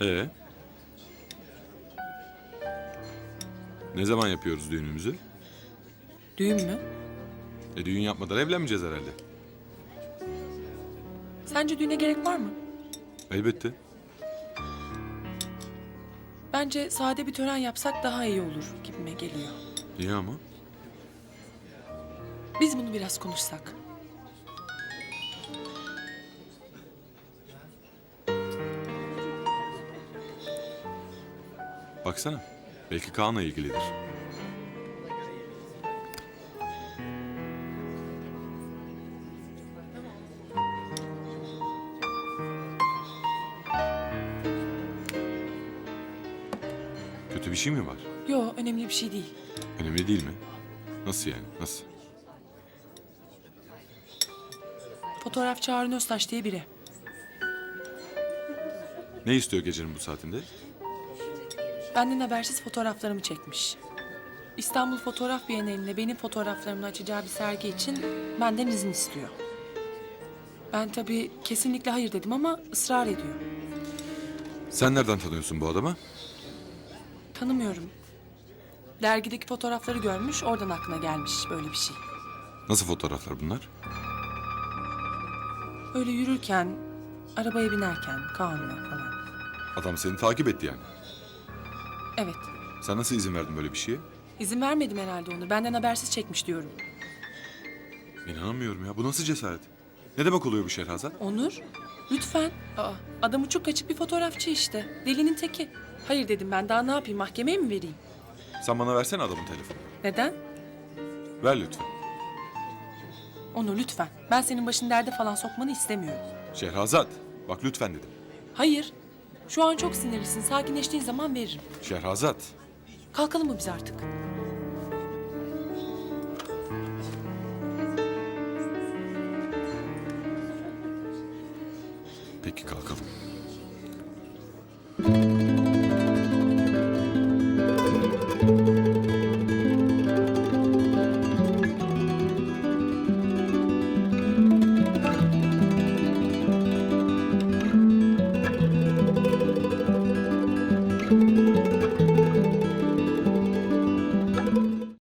Ee? Ne zaman yapıyoruz düğünümüzü? Düğün mü? E düğün yapmadan evlenmeyeceğiz herhalde. Sence düğüne gerek var mı? Elbette. Bence sade bir tören yapsak daha iyi olur gibime geliyor. Niye ama? Biz bunu biraz konuşsak. Baksana. Belki Kaan'la ilgilidir. Kötü bir şey mi var? Yo önemli bir şey değil. Önemli değil mi? Nasıl yani? Nasıl? Fotoğrafçı Harun Öztaş diye biri. Ne istiyor gecenin bu saatinde? Benden habersiz fotoğraflarımı çekmiş. İstanbul Fotoğraf Bienalinde benim fotoğraflarımı açacağı bir sergi için benden izin istiyor. Ben tabii kesinlikle hayır dedim ama ısrar ediyor. Sen nereden tanıyorsun bu adamı? Tanımıyorum. Dergideki fotoğrafları görmüş, oradan aklına gelmiş böyle bir şey. Nasıl fotoğraflar bunlar? Öyle yürürken, arabaya binerken, Kaan'la falan. Adam seni takip etti yani. Evet, Sen nasıl izin verdin böyle bir şeye? izin vermedim herhalde onu. Benden habersiz çekmiş diyorum. İnanamıyorum ya. Bu nasıl cesaret? Ne demek oluyor bu Şehrazat? Onur, lütfen. Aa, adam uçuk açık bir fotoğrafçı işte. Delinin teki. Hayır dedim ben daha ne yapayım mahkemeye mi vereyim? Sen bana versene adamın telefonu. Neden? Ver lütfen. Onur lütfen. Ben senin başını derde falan sokmanı istemiyorum. Şehrazat. Bak lütfen dedim. Hayır. Şu an çok sinirlisin. Sakinleştiğin zaman veririm. Şehrazat. Kalkalım mı biz artık? Peki kalkalım.